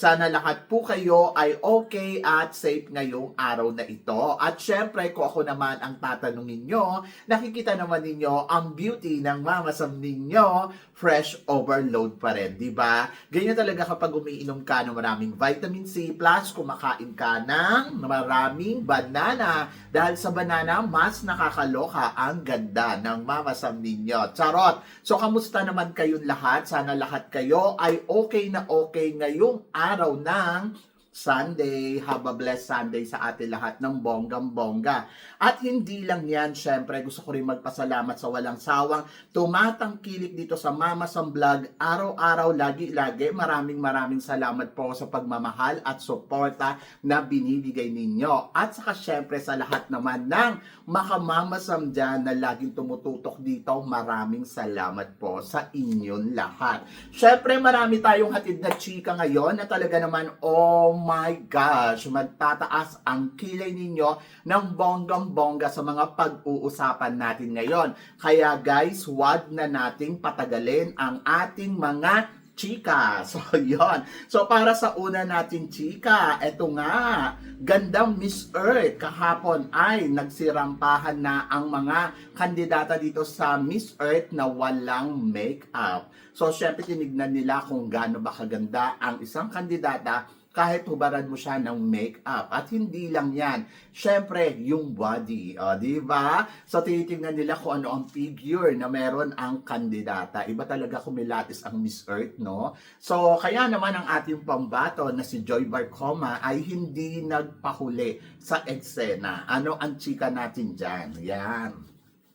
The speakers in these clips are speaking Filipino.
Sana lahat po kayo ay okay at safe ngayong araw na ito. At syempre, kung ako naman ang tatanungin nyo, nakikita naman ninyo ang beauty ng Mama Sam ninyo, fresh overload pa rin, di ba? Ganyan talaga kapag umiinom ka ng maraming vitamin C plus kumakain ka ng maraming banana. Dahil sa banana, mas nakakaloka ang ganda ng Mama Sam ninyo. Charot! So, kamusta naman kayong lahat? Sana lahat kayo ay okay na okay ngayong araw ng Sunday. Have a blessed Sunday sa atin lahat ng bonggang-bongga. At hindi lang yan, syempre, gusto ko rin magpasalamat sa walang sawang tumatangkilik dito sa Mama Sam Vlog. Araw-araw, lagi-lagi. Maraming maraming salamat po sa pagmamahal at suporta na binibigay ninyo. At saka syempre sa lahat naman ng makamamasam dyan na laging tumututok dito. Maraming salamat po sa inyong lahat. Syempre, marami tayong hatid na chika ngayon na talaga naman, oh my gosh, magtataas ang kilay ninyo ng bonggang-bongga sa mga pag-uusapan natin ngayon. Kaya guys, wag na nating patagalin ang ating mga chika. So, yon. So, para sa una natin chika, eto nga, gandang Miss Earth kahapon ay nagsirampahan na ang mga kandidata dito sa Miss Earth na walang makeup. So, syempre tinignan nila kung gaano ba kaganda ang isang kandidata kahit hubaran mo siya ng makeup. At hindi lang yan. Syempre, yung body. O, di ba? So, tinitingnan nila kung ano ang figure na meron ang kandidata. Iba talaga kumilatis ang Miss Earth, no? So, kaya naman ang ating pambato na si Joy Barcoma ay hindi nagpahuli sa eksena. Ano ang chika natin dyan? Yan.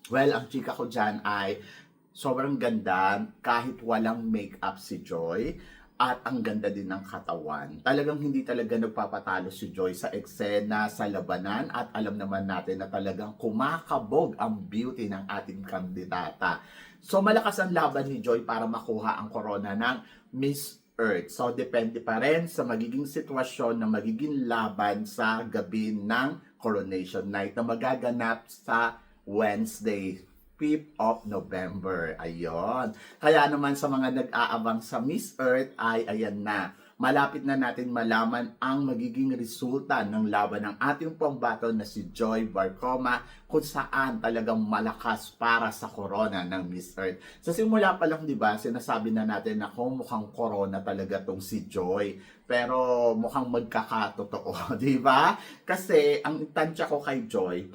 Well, ang chika ko dyan ay sobrang ganda kahit walang makeup si Joy at ang ganda din ng katawan. Talagang hindi talaga nagpapatalo si Joy sa eksena, sa labanan at alam naman natin na talagang kumakabog ang beauty ng ating kandidata. So malakas ang laban ni Joy para makuha ang corona ng Miss Earth. So depende pa rin sa magiging sitwasyon na magiging laban sa gabi ng coronation night na magaganap sa Wednesday, 5th of November. Ayon. Kaya naman sa mga nag-aabang sa Miss Earth ay ayan na. Malapit na natin malaman ang magiging resulta ng laban ng ating pambato na si Joy Barcoma kung saan talagang malakas para sa corona ng Miss Earth. Sa simula pa lang, di ba, sinasabi na natin na kung mukhang corona talaga tong si Joy. Pero mukhang magkakatotoo, di ba? Kasi ang tansya ko kay Joy,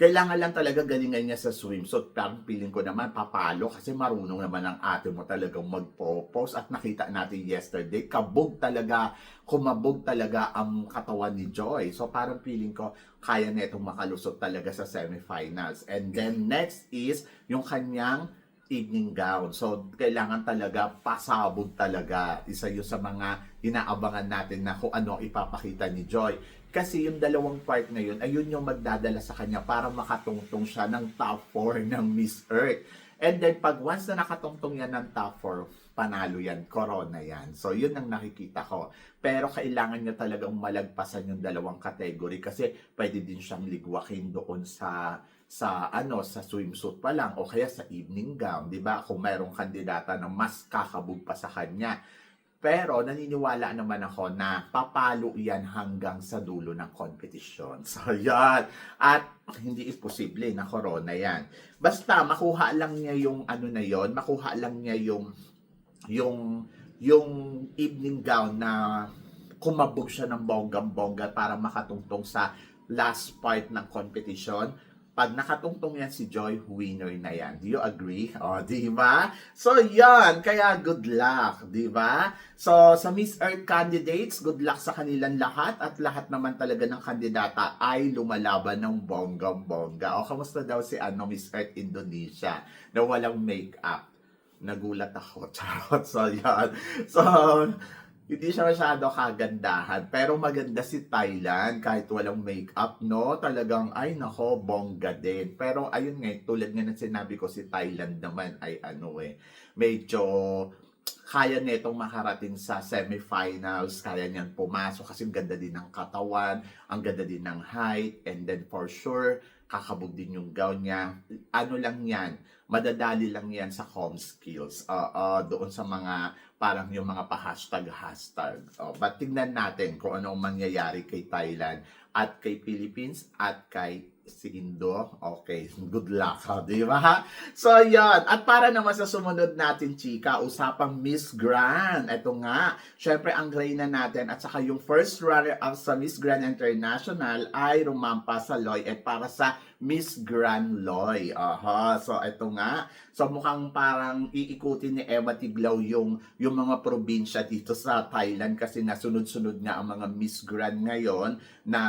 kailangan lang talaga galingan niya sa swimsuit. Parang feeling ko naman papalo kasi marunong naman ang ate mo talagang mag-propose at nakita natin yesterday, kabog talaga, kumabog talaga ang katawan ni Joy. So parang feeling ko kaya na itong makalusot talaga sa semifinals. And then next is yung kanyang evening gown. So, kailangan talaga pasabog talaga. Isa yun sa mga inaabangan natin na kung ano ipapakita ni Joy. Kasi yung dalawang part na yun, ayun yung magdadala sa kanya para makatungtong siya ng top 4 ng Miss Earth. And then, pag once na nakatungtong yan ng top 4, panalo yan, corona yan. So, yun ang nakikita ko. Pero kailangan niya talagang malagpasan yung dalawang category kasi pwede din siyang ligwakin doon sa sa ano sa swimsuit pa lang o kaya sa evening gown, 'di ba? Kung mayroong kandidata na mas kakabog pa sa kanya. Pero naniniwala naman ako na papalo yan hanggang sa dulo ng competition. So, yan. At hindi imposible na corona yan. Basta makuha lang niya yung ano na yon, makuha lang niya yung yung yung evening gown na kumabog siya ng bonggang-bongga para makatungtong sa last part ng competition pag nakatungtong yan si Joy, winner na yan. Do you agree? O, di ba? So, yan. Kaya good luck. Di ba? So, sa Miss Earth candidates, good luck sa kanilang lahat at lahat naman talaga ng kandidata ay lumalaban ng bonggang-bongga. O, kamusta daw si ano, Miss Earth Indonesia na walang makeup? Nagulat ako. Charot. So, yan. So, hindi siya masyado kagandahan. Pero maganda si Thailand kahit walang makeup, no? Talagang, ay nako, bongga din. Pero ayun nga, tulad nga ng sinabi ko, si Thailand naman ay ano eh, medyo kaya netong makarating sa semifinals, kaya niyan pumasok kasi ganda din ng katawan, ang ganda din ng height, and then for sure, kakabog din yung gown niya. Ano lang yan, madadali lang yan sa com skills. Oo, doon sa mga parang yung mga pa-hashtag-hashtag. Oh, but tingnan natin kung ano ang mangyayari kay Thailand at kay Philippines at kay si Indo. Okay, good luck, ha, di ba? So, yan. At para naman sa sumunod natin, chika, usapang Miss Grand. Ito nga, syempre ang reyna natin at saka yung first runner-up sa Miss Grand International ay rumampa sa Loy at para sa Miss Grand Loy. Aha, so ito nga. So mukhang parang iikutin ni Emma Tiglaw yung, yung mga probinsya dito sa Thailand kasi nasunod-sunod nga ang mga Miss Grand ngayon na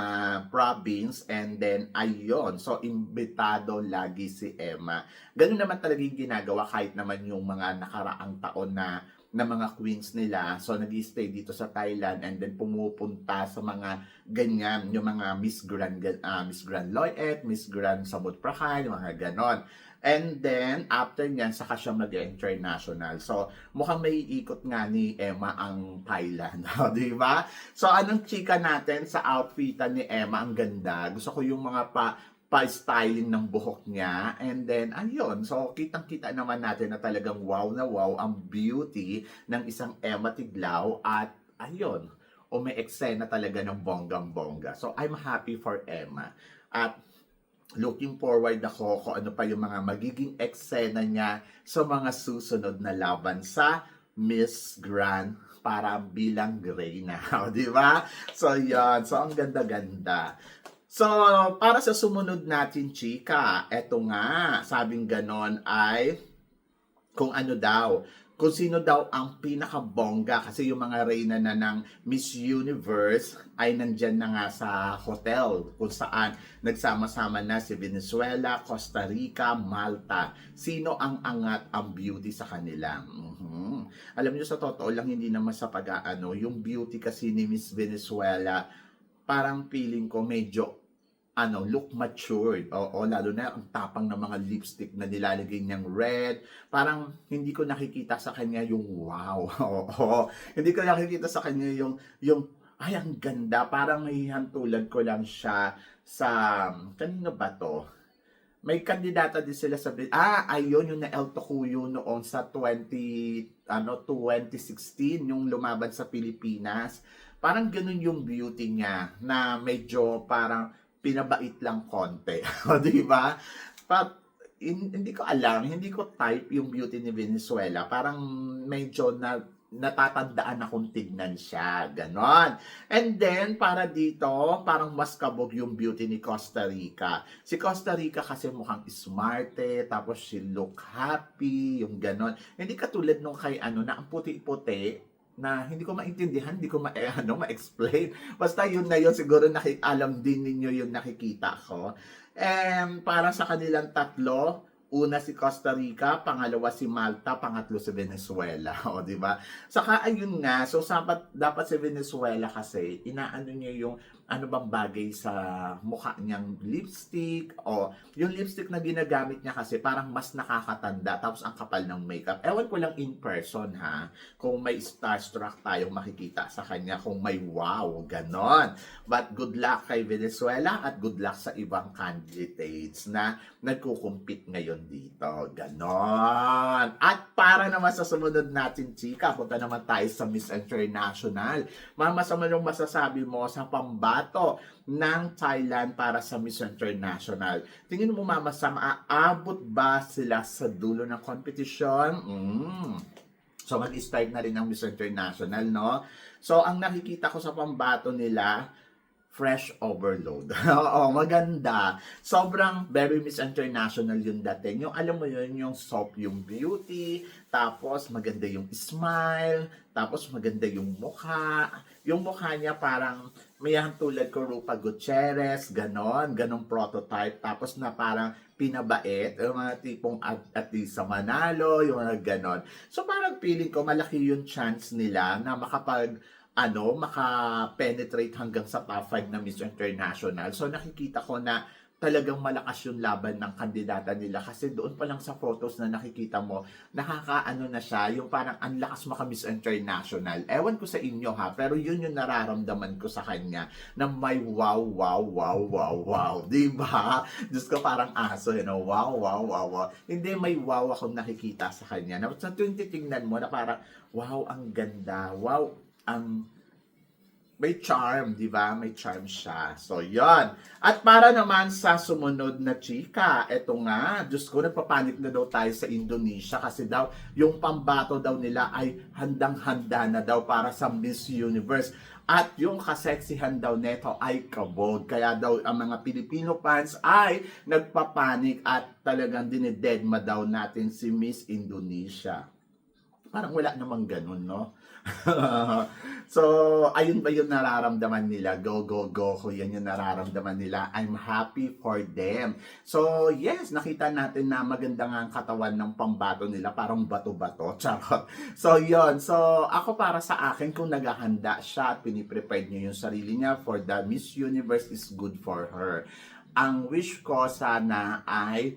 province and then ayun. So imbitado lagi si Emma. Ganun naman talaga yung ginagawa kahit naman yung mga nakaraang taon na na mga queens nila. So, nag stay dito sa Thailand and then pumupunta sa mga ganyan, yung mga Miss Grand, uh, Miss Grand Loyet, Miss Grand Samut Prakan, yung mga ganon. And then, after nyan, saka siya mag-international. So, mukhang may ikot nga ni Emma ang Thailand. di ba? So, anong chika natin sa outfitan ni Emma? Ang ganda. Gusto ko yung mga pa pa-styling ng buhok niya. And then, ayun. So, kitang-kita naman natin na talagang wow na wow ang beauty ng isang Emma Tiglao. At, ayun, o may eksena talaga ng bonggang-bongga. So, I'm happy for Emma. At, looking forward ako kung ano pa yung mga magiging eksena niya sa mga susunod na laban sa Miss Grand para bilang Greyna. Di ba? So, yan. So, ang ganda-ganda. So, para sa sumunod natin, chika, eto nga, sabing ganon ay kung ano daw, kung sino daw ang pinakabongga kasi yung mga reyna na ng Miss Universe ay nandyan na nga sa hotel kung saan nagsama-sama na si Venezuela, Costa Rica, Malta. Sino ang angat ang beauty sa kanila? Mhm. Alam niyo sa totoo lang hindi naman sa pag-aano, yung beauty kasi ni Miss Venezuela parang feeling ko medyo ano, look matured. Oo, lalo na ang tapang ng mga lipstick na nilalagay niyang red. Parang hindi ko nakikita sa kanya yung wow. Oo, hindi ko nakikita sa kanya yung, yung, ay, ang ganda. Parang may hantulad ko lang siya sa, kanino ba to? May kandidata din sila sa, ah, ayun, yung na El Tocuyo noon sa 20, ano, 2016, yung lumaban sa Pilipinas. Parang ganun yung beauty niya, na medyo parang, pinabait lang konti. O, di ba? But, in- hindi ko alam, hindi ko type yung beauty ni Venezuela. Parang medyo na natatandaan akong tignan siya. Ganon. And then, para dito, parang mas kabog yung beauty ni Costa Rica. Si Costa Rica kasi mukhang smarte, tapos she look happy, yung ganon. Hindi katulad nung kay ano, na ang puti-puti, na hindi ko maintindihan, hindi ko ma, eh, ano, ma-explain. Basta yun na yun, siguro naki, alam din ninyo yung nakikita ko. And para sa kanilang tatlo, una si Costa Rica, pangalawa si Malta, pangatlo si Venezuela, o di ba? Saka ayun nga, so dapat dapat si Venezuela kasi inaano niya yung ano bang bagay sa mukha niyang lipstick o yung lipstick na ginagamit niya kasi parang mas nakakatanda tapos ang kapal ng makeup. Ewan ko lang in person ha, kung may starstruck tayong makikita sa kanya, kung may wow, ganon. But good luck kay Venezuela at good luck sa ibang candidates na nagkukumpit ngayon dito. Ganon. At para naman sa sumunod natin, chika, punta naman tayo sa Miss International. Mama, sa manong masasabi mo sa pambato ng Thailand para sa Miss International? Tingin mo, Mama, sa maaabot ba sila sa dulo ng competition? Mm. So, mag-start na rin ang Miss International, no? So, ang nakikita ko sa pambato nila, fresh overload. Oo, maganda. Sobrang very Miss International yung dating. Yung alam mo yun, yung soft yung beauty, tapos maganda yung smile, tapos maganda yung mukha. Yung mukha niya parang mayahan tulad ko Rupa Gutierrez, ganon, ganong prototype. Tapos na parang pinabait, yung mga tipong at, at least sa Manalo, yung mga ganon. So parang feeling ko malaki yung chance nila na makapag ano, maka-penetrate hanggang sa top 5 na Miss International. So nakikita ko na talagang malakas yung laban ng kandidata nila kasi doon pa lang sa photos na nakikita mo, nakakaano na siya, yung parang ang lakas maka Miss International. Ewan ko sa inyo ha, pero yun yung nararamdaman ko sa kanya na may wow, wow, wow, wow, wow. Di ba? Diyos ko parang aso, you know, wow, wow, wow, wow. Hindi, may wow akong nakikita sa kanya. Na sa tuwing titingnan mo na parang, wow, ang ganda. Wow, ang may charm, di ba? May charm siya. So, yon. At para naman sa sumunod na chika, eto nga, Diyos ko, nagpapanik na daw tayo sa Indonesia kasi daw, yung pambato daw nila ay handang-handa na daw para sa Miss Universe. At yung kaseksihan daw neto ay kabog. Kaya daw ang mga Filipino fans ay nagpapanik at talagang dinidedma daw natin si Miss Indonesia. Parang wala namang ganun, no? so, ayun ba yung nararamdaman nila? Go, go, go. Kung yan yung nararamdaman nila, I'm happy for them. So, yes, nakita natin na maganda nga ang katawan ng pambato nila. Parang bato-bato. Charot. So, yon So, ako para sa akin, kung naghahanda siya at piniprepared niya yung sarili niya for the Miss Universe is good for her. Ang wish ko sana ay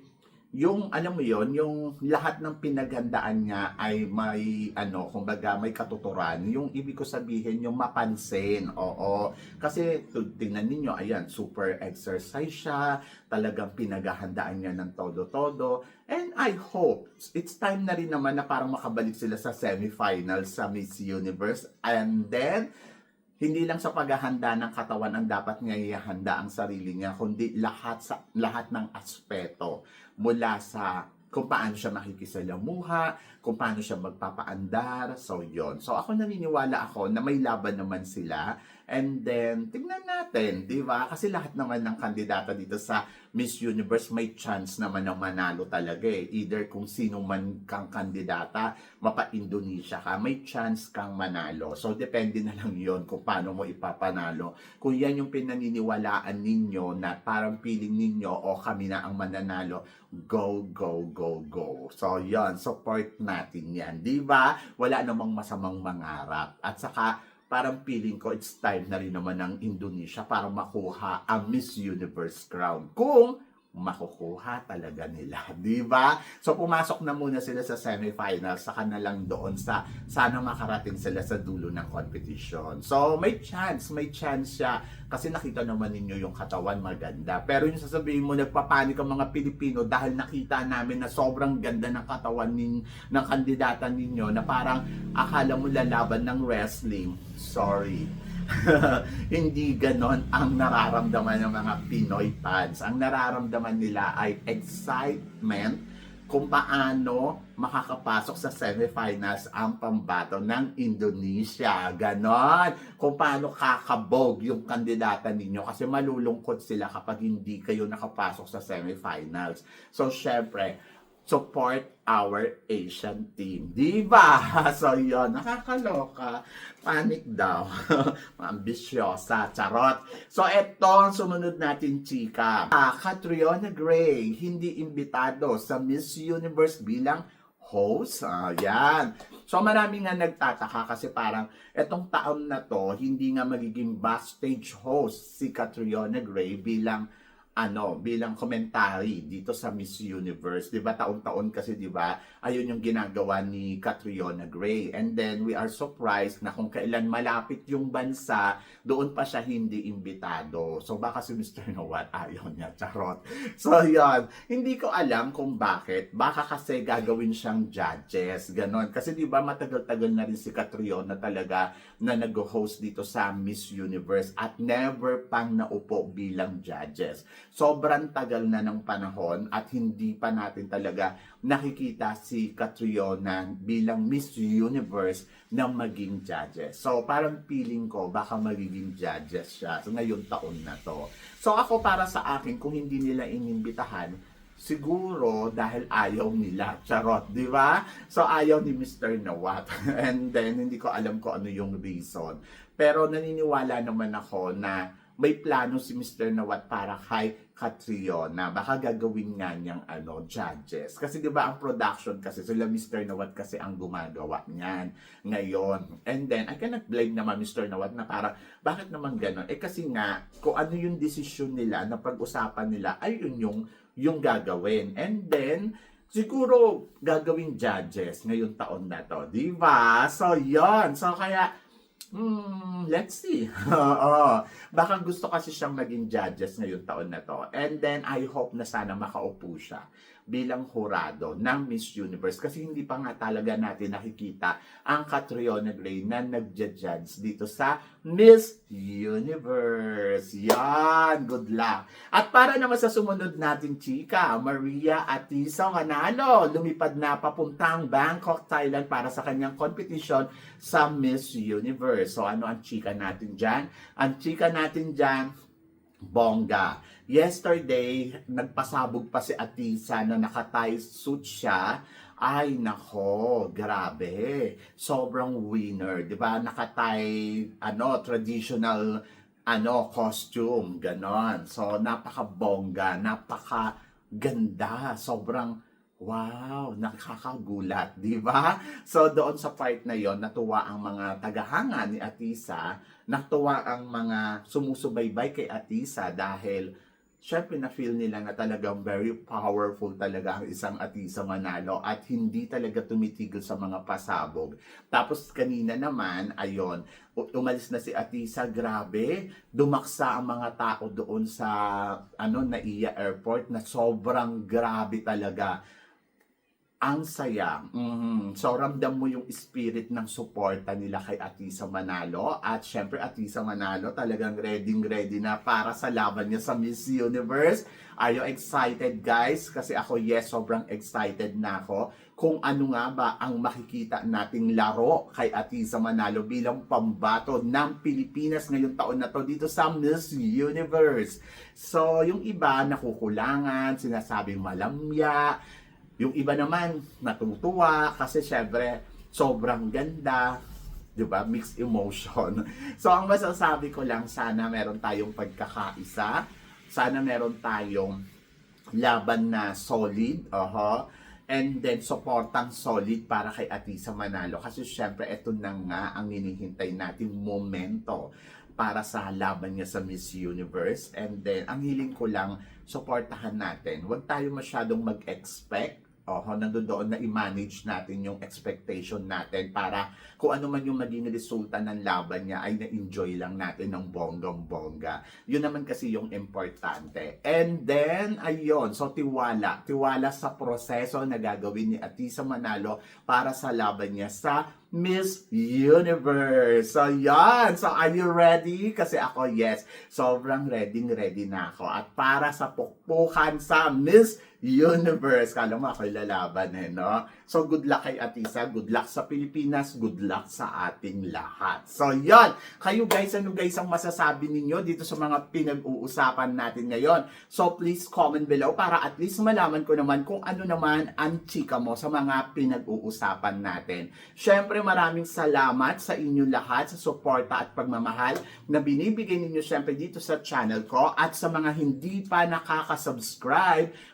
yung alam mo yon yung lahat ng pinaghandaan niya ay may ano kumbaga may katuturan. Yung ibig ko sabihin yung mapansin oo. Kasi tingnan niyo ayan super exercise siya talagang pinaghahandaan niya ng todo-todo. And I hope it's time na rin naman na parang makabalik sila sa semifinals sa Miss Universe. And then hindi lang sa paghahanda ng katawan ang dapat niya ihanda ang sarili niya, kundi lahat sa lahat ng aspeto mula sa kung paano siya makikisalamuha, kung paano siya magpapaandar, so yon. So ako naniniwala ako na may laban naman sila, and then tingnan natin, di ba? Kasi lahat naman ng kandidata dito sa Miss Universe may chance naman na manalo talaga eh. Either kung sino man kang kandidata, mapa-Indonesia ka, may chance kang manalo. So depende na lang yon kung paano mo ipapanalo. Kung yan yung pinaniniwalaan ninyo na parang feeling ninyo o kami na ang mananalo, go, go, go, go. So, yon support natin yan. Di ba? Wala namang masamang mangarap. At saka, parang feeling ko it's time na rin naman ng Indonesia para makuha ang Miss Universe crown. Kung makukuha talaga nila, di ba? So pumasok na muna sila sa semifinals, saka na lang doon sa sana makarating sila sa dulo ng competition. So may chance, may chance siya kasi nakita naman ninyo yung katawan maganda. Pero yung sasabihin mo nagpapanik ang mga Pilipino dahil nakita namin na sobrang ganda ng katawan nin, ng kandidata ninyo na parang akala mo lalaban ng wrestling. Sorry. hindi ganon ang nararamdaman ng mga Pinoy fans. Ang nararamdaman nila ay excitement kung paano makakapasok sa semifinals ang pambato ng Indonesia. Ganon. Kung paano kakabog yung kandidata ninyo kasi malulungkot sila kapag hindi kayo nakapasok sa semifinals. So, syempre, support our Asian team. Di ba? So, yun. Nakakaloka. Panic daw. Ambisyosa. Charot. So, eto ang sumunod natin, chika. Ah, Catriona Gray, hindi imbitado sa Miss Universe bilang host. Ah. So, marami nga nagtataka kasi parang etong taon na to, hindi nga magiging backstage host si Catriona Gray bilang ano, bilang commentary dito sa Miss Universe. 'Di ba taon-taon kasi 'di ba? Ayun yung ginagawa ni Catriona Gray. And then we are surprised na kung kailan malapit yung bansa, doon pa siya hindi imbitado. So baka si Mr. Nowat ayaw niya, charot. So 'yon, hindi ko alam kung bakit. Baka kasi gagawin siyang judges, ganon. Kasi 'di ba matagal-tagal na rin si Catriona talaga na nag-host dito sa Miss Universe at never pang naupo bilang judges. Sobrang tagal na ng panahon at hindi pa natin talaga nakikita si Catriona bilang Miss Universe na maging judges. So parang feeling ko baka magiging judges siya so, ngayong taon na to. So ako para sa akin kung hindi nila inimbitahan, siguro dahil ayaw nila. Charot, di ba? So ayaw ni Mr. Nawat. And then hindi ko alam kung ano yung reason. Pero naniniwala naman ako na may plano si Mr. Nawat para kay Catriona. Baka gagawin nga niyang ano, judges. Kasi di ba ang production kasi, sila Mr. Nawat kasi ang gumagawa niyan ngayon. And then, I cannot blame naman Mr. Nawat na para, bakit naman ganon? Eh kasi nga, kung ano yung desisyon nila na pag-usapan nila, ay yun yung, yung gagawin. And then, siguro gagawing judges ngayong taon na to. Di ba? So, yon So, kaya, Hmm, let's see. Oo. Baka gusto kasi siyang maging judges ngayong taon na to. And then, I hope na sana makaupo siya bilang hurado ng Miss Universe kasi hindi pa nga talaga natin nakikita ang Catriona Gray na nagja-judge dito sa Miss Universe. Yan! Good luck! At para naman sa sumunod natin chika, Maria Atisa Manalo lumipad na papuntang Bangkok, Thailand para sa kanyang competition sa Miss Universe. So ano ang chika natin dyan? Ang chika natin dyan, bongga. Yesterday, nagpasabog pa si Atisa na naka-tie suit siya. Ay, nako, grabe. Sobrang winner, di ba? Naka-tie, ano, traditional, ano, costume, ganon. So, napaka-bongga, napaka-ganda. Sobrang, wow, nakakagulat, di ba? So, doon sa part na yon natuwa ang mga tagahanga ni Atisa, natuwa ang mga sumusubaybay kay Atisa dahil syempre na-feel nila na talagang very powerful talaga ang isang Atisa Manalo at hindi talaga tumitigil sa mga pasabog. Tapos kanina naman, ayon, umalis na si Atisa, grabe, dumaksa ang mga tao doon sa ano Naiya Airport na sobrang grabe talaga ang saya. Mhm. So, ramdam mo yung spirit ng suporta nila kay Atisa Manalo. At syempre, Atisa Manalo talagang ready-ready na para sa laban niya sa Miss Universe. Are you excited, guys? Kasi ako, yes, sobrang excited na ako kung ano nga ba ang makikita nating laro kay Atisa Manalo bilang pambato ng Pilipinas ngayong taon na to dito sa Miss Universe. So, yung iba nakukulangan, sinasabing malamya, yung iba naman, natutuwa kasi syempre, sobrang ganda, 'di ba? Mixed emotion. So ang masasabi ko lang sana meron tayong pagkakaisa, sana meron tayong laban na solid, aha. And then supportang solid para kay Atisa Manalo kasi syempre ito na nga ang hinihintay nating momento para sa laban niya sa Miss Universe. And then ang hiling ko lang suportahan natin. Huwag tayo masyadong mag-expect Oho, nandoon na i-manage natin yung expectation natin para kung ano man yung maging resulta ng laban niya ay na-enjoy lang natin ng bonggang-bongga. Yun naman kasi yung importante. And then, ayun, so tiwala. Tiwala sa proseso na gagawin ni Atisa Manalo para sa laban niya sa Miss Universe. So, yan. So, are you ready? Kasi ako, yes. Sobrang ready, ready na ako. At para sa pukpukan sa Miss Universe. Kala mo ako'y lalaban eh, no? So, good luck kay Atisa. Good luck sa Pilipinas. Good luck sa ating lahat. So, yon Kayo guys, ano guys ang masasabi ninyo dito sa mga pinag-uusapan natin ngayon? So, please comment below para at least malaman ko naman kung ano naman ang chika mo sa mga pinag-uusapan natin. Syempre, maraming salamat sa inyo lahat sa suporta at pagmamahal na binibigay ninyo syempre dito sa channel ko at sa mga hindi pa nakaka-subscribe